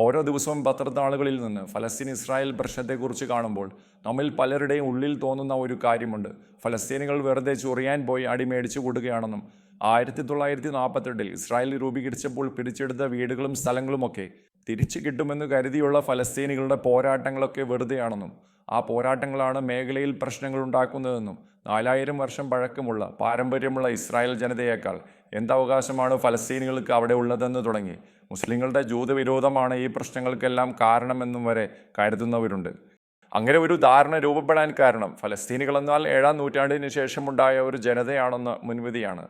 ഓരോ ദിവസവും പത്രത്താളുകളിൽ നിന്ന് ഫലസ്തീൻ ഇസ്രായേൽ പ്രശ്നത്തെക്കുറിച്ച് കാണുമ്പോൾ നമ്മിൽ പലരുടെയും ഉള്ളിൽ തോന്നുന്ന ഒരു കാര്യമുണ്ട്. ഫലസ്തീനികൾ വെറുതെ ചൊറിയാൻ പോയി അടിമേടിച്ചു കൂടുകയാണെന്നും ആയിരത്തി തൊള്ളായിരത്തി നാൽപ്പത്തെട്ടിൽ ഇസ്രായേൽ രൂപീകരിച്ചപ്പോൾ പിടിച്ചെടുത്ത വീടുകളും സ്ഥലങ്ങളുമൊക്കെ തിരിച്ചു കിട്ടുമെന്ന് കരുതിയുള്ള ഫലസ്തീനികളുടെ പോരാട്ടങ്ങളൊക്കെ വെറുതെയാണെന്നും ആ പോരാട്ടങ്ങളാണ് മേഖലയിൽ പ്രശ്നങ്ങൾ ഉണ്ടാക്കുന്നതെന്നും നാലായിരം വർഷം പഴക്കമുള്ള പാരമ്പര്യമുള്ള ഇസ്രായേൽ ജനതയേക്കാൾ എന്തവകാശമാണ് ഫലസ്തീനികൾക്ക് അവിടെ ഉള്ളതെന്ന് തുടങ്ങി. മുസ്ലിങ്ങളുടെ ജൂതവിരോധമാണ് ഈ പ്രശ്നങ്ങൾക്കെല്ലാം കാരണമെന്നും വരെ കരുതുന്നവരുണ്ട്. അങ്ങനെ ഒരു ധാരണ രൂപപ്പെടാൻ കാരണം ഫലസ്തീനികൾ എന്നാൽ ഏഴാം നൂറ്റാണ്ടിന് ശേഷമുണ്ടായ ഒരു ജനതയാണെന്ന മുൻവിധിയാണ്.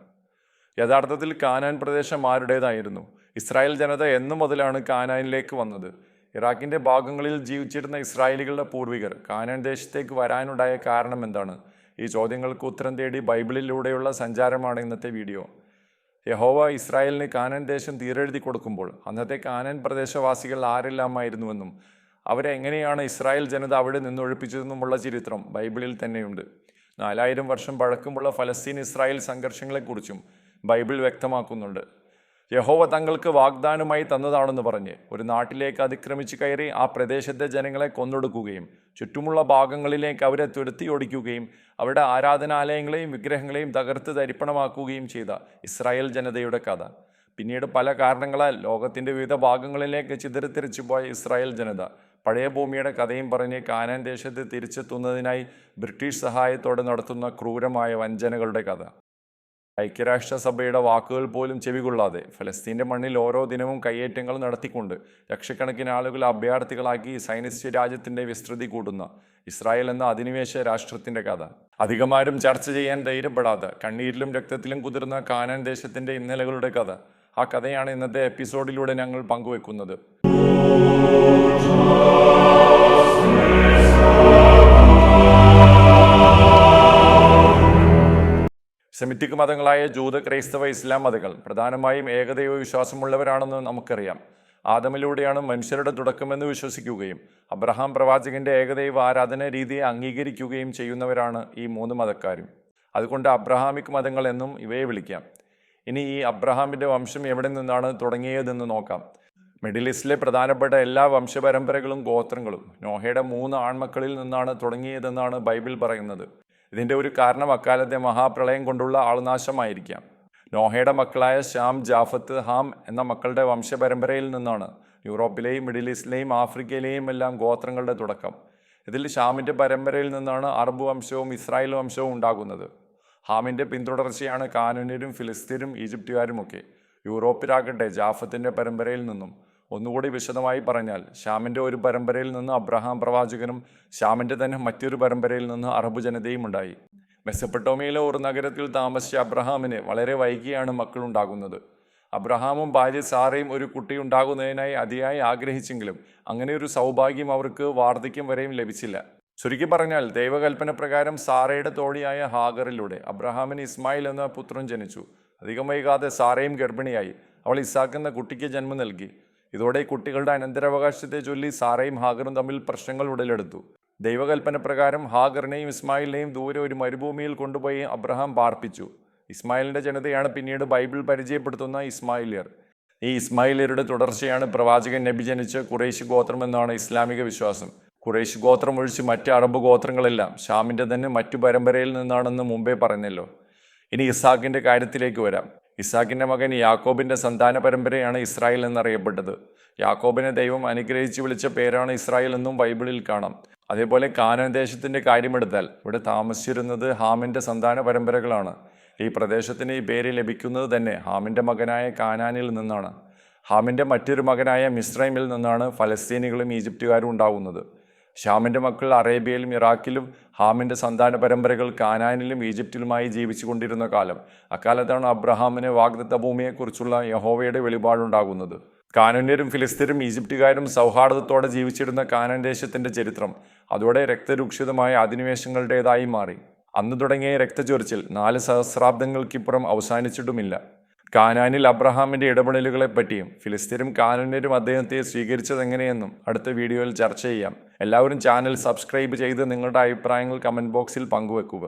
യഥാർത്ഥത്തിൽ കാനാൻ പ്രദേശം ആരുടേതായിരുന്നു? ഇസ്രായേൽ ജനത എന്നു മുതലാണ് കാനാനിലേക്ക് വന്നത്. ഇറാഖിന്റെ ഭാഗങ്ങളിൽ ജീവിച്ചിരുന്ന ഇസ്രായേലികളുടെ പൂർവികർ കാനാൻ ദേശത്തേക്ക് വരാനുണ്ടായ കാരണം എന്താണ് ഈ ചോദ്യങ്ങൾക്ക് ഉത്തരം തേടി ബൈബിളിലൂടെയുള്ള സഞ്ചാരമാണ് ഇന്നത്തെ വീഡിയോ. യഹോവ ഇസ്രായേലിന് കാനൻ ദേശം തീരെഴുതി കൊടുക്കുമ്പോൾ അന്നത്തെ കാനൻ പ്രദേശവാസികൾ ആരെല്ലാമായിരുന്നുവെന്നും അവരെ എങ്ങനെയാണ് ഇസ്രായേൽ ജനത അവിടെ നിന്നൊഴിപ്പിച്ചതെന്നുമുള്ള ചരിത്രം ബൈബിളിൽ തന്നെയുണ്ട്. നാലായിരം വർഷം പഴക്കമുള്ള ഫലസ്തീൻ ഇസ്രായേൽ സംഘർഷങ്ങളെക്കുറിച്ചും ബൈബിൾ വ്യക്തമാക്കുന്നുണ്ട്. യഹോവ തങ്ങൾക്ക് വാഗ്ദാനമായി തന്നതാണെന്ന് പറഞ്ഞ് ഒരു നാട്ടിലേക്ക് അതിക്രമിച്ച് കയറി ആ പ്രദേശത്തെ ജനങ്ങളെ കൊന്നൊടുക്കുകയും ചുറ്റുമുള്ള ഭാഗങ്ങളിലേക്ക് അവരെ തുരത്തി ഓടിക്കുകയും അവരുടെ ആരാധനാലയങ്ങളെയും വിഗ്രഹങ്ങളെയും തകർത്ത് തരിപ്പണമാക്കുകയും ചെയ്ത ഇസ്രായേൽ ജനതയുടെ കഥ. പിന്നീട് പല കാരണങ്ങളാൽ ലോകത്തിന്റെ വിവിധ ഭാഗങ്ങളിലേക്ക് ചിതറിത്തിരിച്ചു പോയ ഇസ്രായേൽ ജനത പഴയ ഭൂമിയുടെ കഥയും പറഞ്ഞ് കാനാൻ ദേശത്ത് തിരിച്ചെത്തുന്നതിനായി ബ്രിട്ടീഷ് സഹായത്തോടെ നടത്തുന്ന ക്രൂരമായ വഞ്ചനകളുടെ കഥ. ഐക്യരാഷ്ട്രസഭയുടെ വാക്കുകൾ പോലും ചെവികൊള്ളാതെ ഫലസ്തീന്റെ മണ്ണിൽ ഓരോ ദിനവും കയ്യേറ്റങ്ങൾ നടത്തിക്കൊണ്ട് ലക്ഷക്കണക്കിന് ആളുകൾ അഭയാർത്ഥികളാക്കി സൈനിസ്റ്റ് രാജ്യത്തിന്റെ വിസ്തൃതി കൂട്ടുന്ന ഇസ്രായേൽ എന്ന അധിനിവേശ രാഷ്ട്രത്തിന്റെ കഥ. അധികമാരും ചർച്ച ചെയ്യാൻ ധൈര്യപ്പെടാതെ കണ്ണീരിലും രക്തത്തിലും കുതിർന്ന കാനാൻ ദേശത്തിന്റെ ഇന്നലകളുടെ കഥ. ആ കഥയാണ് ഇന്നത്തെ എപ്പിസോഡിലൂടെ ഞങ്ങൾ പങ്കുവെക്കുന്നത്. സെമിറ്റിക് മതങ്ങളായ ജൂത ക്രൈസ്തവ ഇസ്ലാം മതങ്ങൾ പ്രധാനമായും ഏകദൈവ വിശ്വാസമുള്ളവരാണെന്ന് നമുക്കറിയാം. ആദമിലൂടെയാണ് മനുഷ്യരുടെ തുടക്കമെന്ന് വിശ്വസിക്കുകയും അബ്രഹാം പ്രവാചകന്റെ ഏകദൈവ ആരാധന രീതിയെ അംഗീകരിക്കുകയും ചെയ്യുന്നവരാണ് ഈ മൂന്ന് മതക്കാരും. അതുകൊണ്ട് അബ്രഹാമിക് മതങ്ങൾ എന്നും ഇവയെ വിളിക്കാം. ഇനി ഈ അബ്രഹാമിന്റെ വംശം എവിടെ നിന്നാണ് തുടങ്ങിയതെന്ന് നോക്കാം. മിഡിൽ ഈസ്റ്റിലെ പ്രധാനപ്പെട്ട എല്ലാ വംശപരമ്പരകളും ഗോത്രങ്ങളും നോഹയുടെ മൂന്ന് ആൺമക്കളിൽ നിന്നാണ് തുടങ്ങിയതെന്നാണ് ബൈബിൾ പറയുന്നത്. ഇതിന്റെ ഒരു കാരണം അക്കാലത്തെ മഹാപ്രളയം കൊണ്ടുള്ള ആൾനാശമായിരിക്കാം. നോഹയുടെ മക്കളായ ശ്യാം ജാഫത്ത് ഹാം എന്ന മക്കളുടെ വംശപരമ്പരയിൽ നിന്നാണ് യൂറോപ്പിലെയും മിഡിൽ ഈസ്റ്റിലെയും ആഫ്രിക്കയിലെയും എല്ലാം ഗോത്രങ്ങളുടെ തുടക്കം. ഇതിൽ ഷാമിന്റെ പരമ്പരയിൽ നിന്നാണ് അറബ് വംശവും ഇസ്രായേൽ വംശവും ഉണ്ടാകുന്നത്. ഹാമിന്റെ പിന്തുടർച്ചയാണ് കാനൂന്യരും ഫിലിസ്തീനും ഈജിപ്തുകാരുമൊക്കെ യൂറോപ്പിലാകട്ടെ ജാഫത്തിന്റെ പരമ്പരയിൽ നിന്നും ഒന്നുകൂടി വിശദമായി പറഞ്ഞാൽ ശ്യാമിന്റെ ഒരു പരമ്പരയിൽ നിന്ന് അബ്രഹാം പ്രവാചകനും ശ്യാമിന്റെ തന്നെ മറ്റൊരു പരമ്പരയിൽ നിന്ന് അറബ് ജനതയും ഉണ്ടായി. മെസ്സപ്പെട്ടോമിയിലെ ഒരു നഗരത്തിൽ താമസിച്ച അബ്രഹാമിന് വളരെ വൈകിയാണ് മക്കളുണ്ടാകുന്നത്. അബ്രഹാമും ഭാര്യ സാറയും ഒരു കുട്ടി ഉണ്ടാകുന്നതിനായി അതിയായി ആഗ്രഹിച്ചെങ്കിലും അങ്ങനെ ഒരു സൗഭാഗ്യം അവർക്ക് വാർദ്ധക്യം വരെയും ലഭിച്ചില്ല. ചുരുക്കി പറഞ്ഞാൽ ദൈവകൽപ്പന പ്രകാരം സാറയുടെ തോഴിയായ ഹാഗറിലൂടെ അബ്രഹാമിന് ഇസ്മായിൽ എന്ന പുത്രൻ ജനിച്ചു. അധികം വൈകാതെ സാറയും ഗർഭിണിയായി. അവൾ എന്ന കുട്ടിക്ക് ജന്മം നൽകി. ഇതോടെ കുട്ടികളുടെ അനന്തരാവകാശത്തെ ചൊല്ലി സാറയും ഹാഗറും തമ്മിൽ പ്രശ്നങ്ങൾ ഉടലെടുത്തു. ദൈവകൽപ്പന പ്രകാരം ഹാഗറിനെയും ഇസ്മായിലിനെയും ദൂരെ ഒരു മരുഭൂമിയിൽ കൊണ്ടുപോയി അബ്രഹാം പാർപ്പിച്ചു. ഇസ്മായിലിന്റെ ജനതയാണ് പിന്നീട് ബൈബിൾ പരിചയപ്പെടുത്തുന്ന ഇസ്മായിലിയർ. ഈ ഇസ്മായിലിയരുടെ തുടർച്ചയാണ് പ്രവാചകൻ നബി ജനിച്ച കുറേശ് ഗോത്രം എന്നാണ് ഇസ്ലാമിക വിശ്വാസം. കുറേശ് ഗോത്രം ഒഴിച്ച് മറ്റ് അറബ് ഗോത്രങ്ങളെല്ലാം ഷാമിന്റെ തന്നെ മറ്റു പരമ്പരയിൽ നിന്നാണെന്ന് മുമ്പേ പറഞ്ഞല്ലോ. ഇനി ഇസാഖിന്റെ കാര്യത്തിലേക്ക് വരാം. ഇസാഖിന്റെ മകൻ യാക്കോബിന്റെ സന്താന പരമ്പരയാണ് ഇസ്രായേൽ എന്നറിയപ്പെട്ടത്. യാക്കോബിനെ ദൈവം അനുഗ്രഹിച്ച് വിളിച്ച പേരാണ് ഇസ്രായേൽ എന്നും ബൈബിളിൽ കാണാം. അതേപോലെ കാനാൻ ദേശത്തിന്റെ കാര്യമെടുത്താൽ ഇവിടെ താമസിച്ചിരുന്നത് ഹാമിന്റെ സന്താന പരമ്പരകളാണ്. ഈ പ്രദേശത്തിന് ഈ പേര് ലഭിക്കുന്നത് തന്നെ ഹാമിന്റെ മകനായ കാനാനിൽ നിന്നാണ്. ഹാമിന്റെ മറ്റൊരു മകനായ മിസ്രൈമിൽ നിന്നാണ് ഫലസ്തീനികളും ഈജിപ്തുകാരും ഉണ്ടാകുന്നത് ഷാമിന്റെ മക്കൾ അറേബ്യയിലും ഇറാഖിലും ഹാമിന്റെ സന്താന പരമ്പരകൾ കാനാനിലും ഈജിപ്തിലുമായി ജീവിച്ചു കൊണ്ടിരുന്ന കാലം. അക്കാലത്താണ് അബ്രഹാമിന് വാഗ്ദത്ത ഭൂമിയെക്കുറിച്ചുള്ള യഹോവയുടെ വെളിപാടുണ്ടാകുന്നത്. കാനന്യരും ഫിലിസ്തീനും ഈജിപ്തുകാരും സൗഹാർദ്ദത്തോടെ ജീവിച്ചിരുന്ന കാനൻ ദേശത്തിന്റെ ചരിത്രം അതോടെ രക്തരൂക്ഷിതമായ അധിനിവേശങ്ങളുടേതായി മാറി. അന്ന് തുടങ്ങിയ രക്തചൊരിച്ചിൽ നാല് സഹസ്രാബ്ദങ്ങൾക്കിപ്പുറം അവസാനിച്ചിട്ടുമില്ല. കാനാനിൽ അബ്രഹാമിന്റെ ഇടപെടലുകളെപ്പറ്റിയും ഫിലിസ്തീനും കാനന്യരും അദ്ദേഹത്തെ സ്വീകരിച്ചതെങ്ങനെയെന്നും അടുത്ത വീഡിയോയിൽ ചർച്ച ചെയ്യാം. എല്ലാവരും ചാനൽ സബ്സ്ക്രൈബ് ചെയ്ത് നിങ്ങളുടെ അഭിപ്രായങ്ങൾ കമന്റ് ബോക്സിൽ പങ്കുവെക്കുക.